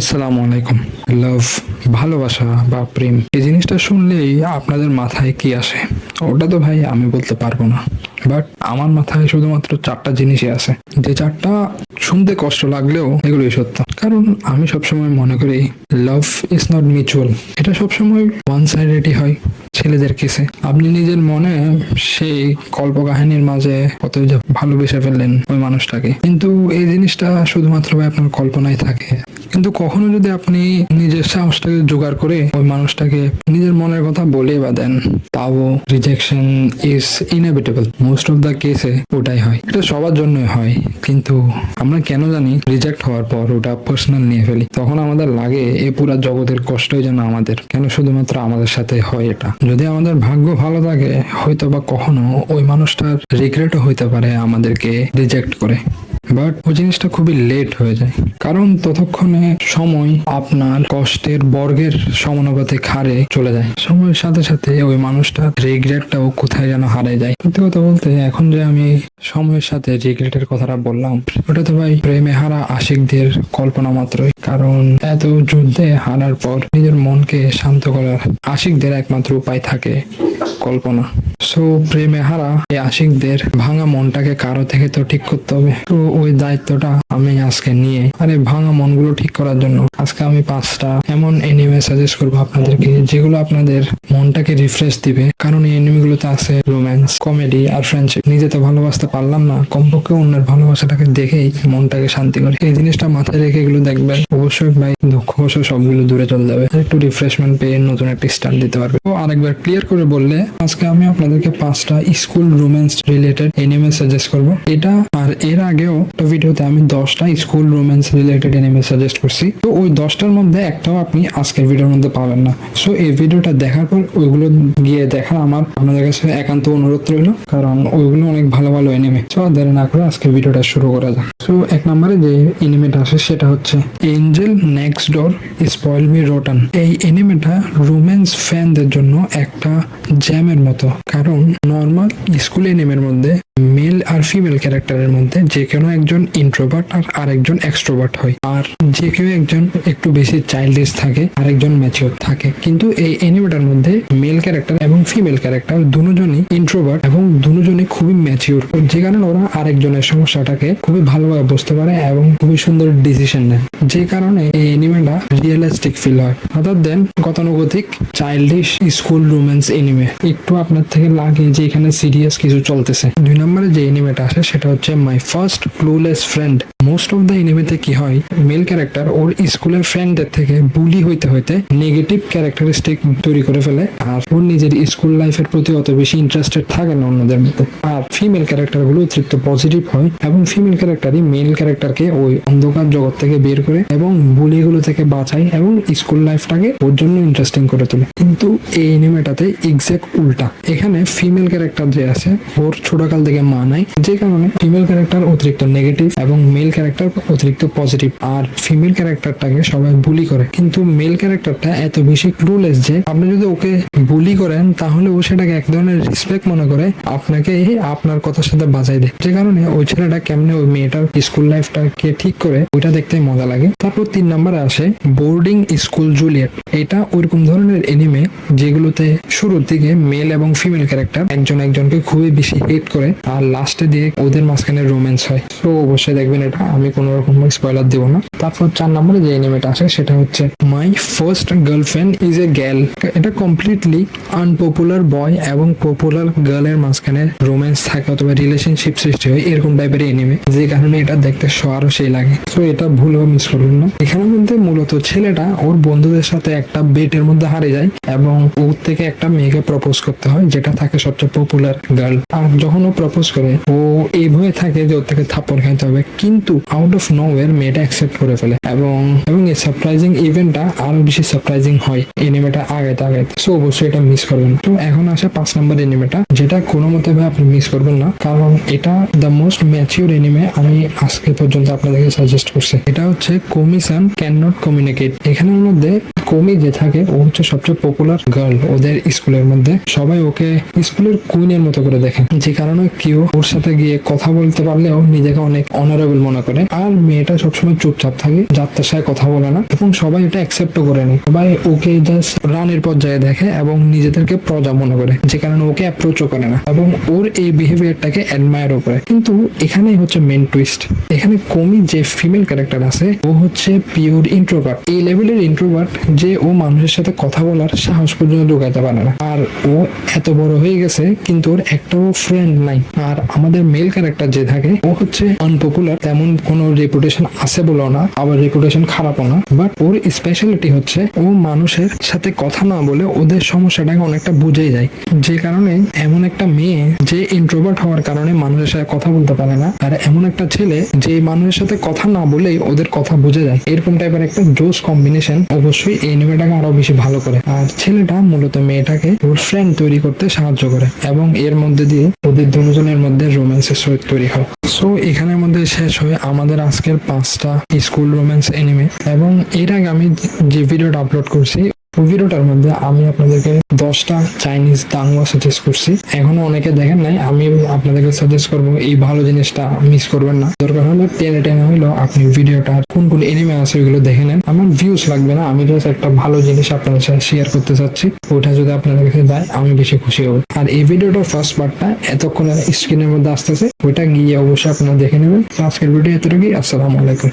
আসসালামু আলাইকুম লাভ ভালোবাসা বা প্রেম, এই জিনিসটা শুনলেই আপনাদের মাথায় কি আসে? ওটা তো ভাই আমি বলতে পারব না। বাট আমার মাথায় শুধুমাত্র চারটা জিনিসই আছে। যে চারটা শুনতে কষ্ট লাগলেও এগুলোই সত্য। কারণ আমি সবসময় মনে করি লাভ ইজ নট মিউচুয়াল এটা সবসময় ওয়ান সাইডেডই হয় ছেলেদের কেসে আপনি নিজের মনে সেই কল্পকাহিনীর মাঝে কত ভালোবেসে ফেললেন ওই মানুষটাকে। কিন্তু এই জিনিসটা শুধুমাত্র ভাই আপনার কল্পনায় থাকে। কিন্তু কখনো যদি আপনি নিজের সাহসটাকে জোগাড় করে ওই মানুষটাকে নিজের মনের কথা বলে বা দেন, তাও rejection is inevitable most of the কেসে ওটাই হয়। এটা সবার জন্যই হয়। কিন্তু আমরা কেন জানি রিজেক্ট হওয়ার পর ওটা পার্সোনাল নিয়ে ফেলি। তখন আমাদের লাগে এ পুরা জগতের কষ্টই যেন আমাদের। কেন শুধুমাত্র আমাদের সাথে হয় এটা? যদি আমাদের ভাগ্য ভালো থাকে হয়তো বা কখনো ওই মানুষটার রিগ্রেটও হইতে পারে আমাদেরকে রিজেক্ট করে। বাট ওই জিনিসটা খুবই লেট হয়ে যায়। কারণ ততক্ষণে সময় আপনার কষ্টের বর্গের সমানুপাতিক হারে চলে যায়। সময়ের সাথে সাথে ওই মানুষটা রিগ্রেটটাও কোথায় যেন হারিয়ে যায়। সত্যি কথা বলতে এখন যে আমি সময়ের সাথে রিগ্রেটের কথাটা বললাম, ওটা তো ভাই প্রেমে হারা আশিকদের কল্পনা মাত্রই। কারণ এত যুদ্ধে হারার পর নিজের মনকে শান্ত করার আশিকদের একমাত্র উপায় থাকে কল্পনা। সো প্রেমে হারা এই আশিকদের ভাঙা মনটাকে কারও থেকে তো ঠিক করতে হবে। তো ওই দায়িত্বটা আমি আজকে নিয়ে, আরে ভাঙা মনগুলো ঠিক করার জন্য আজকে আমি পাঁচটা এমন এনিমে সাজেস্ট করব আপনাদেরকে, যেগুলো আপনাদের মনটাকে রিফ্রেশ দিবে। কারণ এই এনিমেগুলোতে আছে রোম্যান্স কমেডি আর ফ্রেন্ডশিপ নিজে তো ভালোবাসতে পারলাম না, কমপক্ষে অন্যের ভালোবাসাটাকে দেখেই মনটাকে শান্তি করে। এই জিনিসটা মাথায় রেখে এগুলো দেখবেন। অবশ্যই ভাই, দুঃখ কষ্ট সবগুলো দূরে চলে যাবে। একটু রিফ্রেশমেন্ট পেয়ে নতুন একটা স্টার্ট দিতে পারবে। তো আরেকবার ক্লিয়ার করে বললে, আজকে আমি আপনাদেরকে পাঁচটা school romance related anime suggest করব। এটা আর এর আগেও একটা ভিডিওতে আমি দশটা school romance related anime suggest করছি। তো ওই দশটার মধ্যে একটাও আপনি আজকের ভিডিওর মধ্যে পাবেন না। সো এই ভিডিওটা দেখার পর ওইগুলো গিয়ে দেখা আমার আপনাদের কাছে একান্ত অনুরোধ রইল, কারণ ওইগুলো অনেক ভালো ভালো এনিমে সো আর দেরি না করে আজকের ভিডিওটা শুরু করা যাক। সো এক নম্বরে যে এনিমেটা আসে সেটা হচ্ছে angel next door spoil me rotten এই এনিমেটা রোম্যান্স ফ্যানদের জন্য একটা জ্যামের মতো, কারণ নর্মাল স্কুল এনিমের মধ্যে মেল আর ফিমেল ক্যারেক্টারের মধ্যে যে কোনো একজন ইন্ট্রোভার্ট আর আরেকজন এক্সট্রোভার্ট হয়। আর যে কেউ একজন একটু বেশি চাইল্ডিশ থাকে, আরেকজন ম্যাচিওর থাকে। কিন্তু এই এনিমেটার মধ্যে মেল ক্যারেক্টার এবং ফিমেল ক্যারেক্টার দুজনই ইন্ট্রোভার্ট এবং দুজনই খুবই ম্যাচিওর যে কারণে ওরা আরেকজনের সমস্যাটাকে খুবই ভালোভাবে বুঝতে পারে এবং খুবই সুন্দর ডিসিশন নেয়। যে কারণে এই এনিমেটা রিয়েলিস্টিক ফিল হয়। অর্থাৎ দেন গতানুগতিক চাইল্ডিশ স্কুল রোম্যান্স এনিমে একটু আপনার থেকে লাগে যে এখানে সিরিয়াস কিছু চলতেছে। দুই নম্বরে যে এনিমেটা আসে, সেটা হচ্ছে my first clueless friend most of the এনিমেতে কি হয় মেল ক্যারেক্টার ওর স্কুলের ফ্রেন্ডদের থেকে বুলি হইতে হইতে নেগেটিভ ক্যারেক্টারিস্টিক তৈরি করে ফেলে আর ওর নিজের স্কুল লাইফের প্রতি অত বেশি ইন্টারেস্টেড থাকে না অন্যদের মধ্যে। আর ফিমেল ক্যারেক্টারগুলো অতিরিক্ত পজিটিভ হয় এবং ফিমেল ক্যারেক্টারই মেল ক্যারেক্টারকে ওই অন্ধকার জগৎ থেকে বের করে এবং বুলিগুলো থেকে বাঁচায় এবং স্কুল লাইফটাকে ওর জন্য ইন্টারেস্টিং করে তোলে। কিন্তু এই এনিমেটাতে এক্সাক্ট উল্টা। এখানে ফিমেল ক্যারেক্টার যে আছে, ওর ছোটকাল থেকে মা নাই। যে কারণে ফিমেল ক্যারেক্টার অতিরিক্ত নেগেটিভ এবং মেল ক্যারেক্টার অতিরিক্ত পজিটিভ আর ফিমেল ক্যারেক্টারটাকে সবাই বুলি করে। কিন্তু মেল ক্যারেক্টারটা এত বেশি ক্লুলেস যে, আপনি যদি ওকে বুলি করেন, তাহলে ও সেটাকে এক ধরনের রেসপেক্ট মনে করে, আপনাকে আপনার কথার সাথে বাজাই দেয়। যে কারণে ওই ছেলেটা কেমনে ওই মেয়েটার স্কুল লাইফটাকে ঠিক করে, ওইটা দেখতে মজা লাগে। তারপর তিন নম্বরে আসে বোর্ডিং স্কুল জুলিয়েট এটা ওইরকম ধরনের এনিমে যেগুলোতে শুরুর দিকে মেল এবং ফিমেল ক্যারেক্টার একজন একজনকে খুবই বেশি হেট করে, আর লাস্টে দিয়ে ওদের মাঝখানে রোম্যান্স হয়। তো অবশ্যই দেখবেন এটা। আমি কোনো রকম স্পয়লার দেবো না। তারপর চার নম্বরে যে এনিমেটা আসে সেটা হচ্ছে my first girlfriend is a gal এটা কমপ্লিটলি আনপপুলার বয় এবং পপুলার গার্লের মাঝখানে রোম্যান্স থাকে অথবা রিলেশনশিপ সৃষ্টি হয়, এরকম টাইপের এনিমে যে কারণে এটা দেখতে আরও সেই লাগে। তো এটা ভুলও মিস করবেন না। এখানে মধ্যে মূলত ছেলেটা ওর বন্ধুদের সাথে একটা বেটের মধ্যে হারে যায় এবং ওর থেকে একটা মেয়েকে প্রপোজ করতে হয়, যেটা থাকে সবচেয়ে পপুলার গার্ল আর যখন ও প্রপোজ করে, ও এই ভয়ে থাকে যে ওর থেকে থাপ্পড় খাইতে হবে। কিন্তু আউট অফ নো ওয়ের মেয়েটা অ্যাকসেপ্ট করে ফেলে এবং এবং এই সারপ্রাইজিং ইভেন্টটা আরও বেশি সারপ্রাইজিং হয় এনিমেটা আগাইতে আগে সো অবশ্যই এটা মিস করবেন। তো এখন আসে পাঁচ নম্বর এনিমেটা যেটা কোনো মতে ভাই আপনি মিস করবেন না, কারণ এটা দ্য মোস্ট ম্যাচিওর এনিমে আমি আজকে পর্যন্ত আপনাদেরকে সাজেস্ট করছি। এটা হচ্ছে কমিশন ক্যান নট কমিউনিকেট এখানের মধ্যে কমি যে থাকে, ও হচ্ছে সবচেয়ে পপুলার গার্ল ওদের স্কুলের মধ্যে। সবাই ওকে স্কুলের কুইনের মতো করে দেখে। যে কারণে কেউ ওর সাথে গিয়ে কথা বলতে পারলেও নিজেকে অনেক অনারেবল মনে করে। আর মেয়েটা সবসময় চুপচাপ থাকে, যাত্রার সাথে কথা বলে না। এবং সবাই এটা অ্যাকসেপ্টও করে নেয়। সবাই ওকে জাস্ট রানের পর্যায়ে দেখে এবং নিজেদেরকে প্রজা মনে করে। যে কারণে ওকে অ্যাপ্রোচও করে না। এবং ওর এই বিহেভিয়ারটাকে অ্যাডমায়ারও করে। কিন্তু এখানেই হচ্ছে মেন টুইস্ট এখানে কমি যে ফিমেল ক্যারেক্টার আছে, ও হচ্ছে পিওর ইন্ট্রোভার্ট এই লেভেলের ইন্ট্রোভার্ট যে ও মানুষের সাথে কথা বলার সাহস পর্যন্ত ঢোকাতে পারে না। আর ও এত বড় হয়ে গেছে, কিন্তু ওর একটাও ফ্রেন্ড নাই। আর আমাদের মেল ক্যারেক্টার যে থাকে, ও হচ্ছে আনপপুলার তেমন কোনো রেপুটেশন আছে বলো না, আবার রেপুটেশন খারাপও না। বাট ওর স্পেশালিটি হচ্ছে ও মানুষের সাথে কথা না বলে ওদের সমস্যাটাকে অনেকটা বুঝেই যায়। যে কারণে এমন একটা মেয়ে, যে ইন্ট্রোভার্ট হওয়ার কারণে মানুষের সাথে কথা বলতে পারে না, আর এমন একটা ছেলে, যে মানুষের সাথে কথা না বলেই ওদের কথা বুঝে যায়। এরকম টাইপের একটা জোস কম্বিনেশন অবশ্যই এনিমেটাকে আরও বেশি ভালো করে। আর ছেলেটা মূলত মেয়েটাকে ওর ফ্রেন্ড তৈরি করতে সাহায্য করে এবং এর মধ্যে দিয়ে ওদের দুজনের মধ্যে রোম্যান্সের সহিত তৈরি হয়। সো এখানের মধ্যে শেষ হয়ে আমাদের আজকের পাঁচটা স্কুল রোম্যান্স এনিমে এবং এর আগে আমি যে ভিডিওটা আপলোড করছি ভিডিওটার মধ্যে আমি আপনাদেরকে দশটা চাইনিজ দাঙ্গা সাজেস্ট করছি। এখনও অনেকে দেখেন নাই, আমি আপনাদেরকে সাজেস্ট করব, এই ভালো জিনিসটা মিস করবেন না। দরকার হলে টেনে টেনে হইল আপনি ভিডিওটা কোন কোন এনিমে আছে ওইগুলো দেখে নেন। আমার ভিউজ লাগবে না, আমি জাস্ট একটা ভালো জিনিস আপনাদের সাথে শেয়ার করতে চাচ্ছি ওটা যদি আপনাদের কাছে দেয়, আমি বেশি খুশি হব। আর এই ভিডিওটার ফার্স্ট পার্টটা এতক্ষণ স্ক্রিনের মধ্যে আসতেছে, ওইটা গিয়ে অবশ্যই আপনারা দেখে নেবেন। আজকের ভিডিও এতটুকুই, আসসালামু আলাইকুম।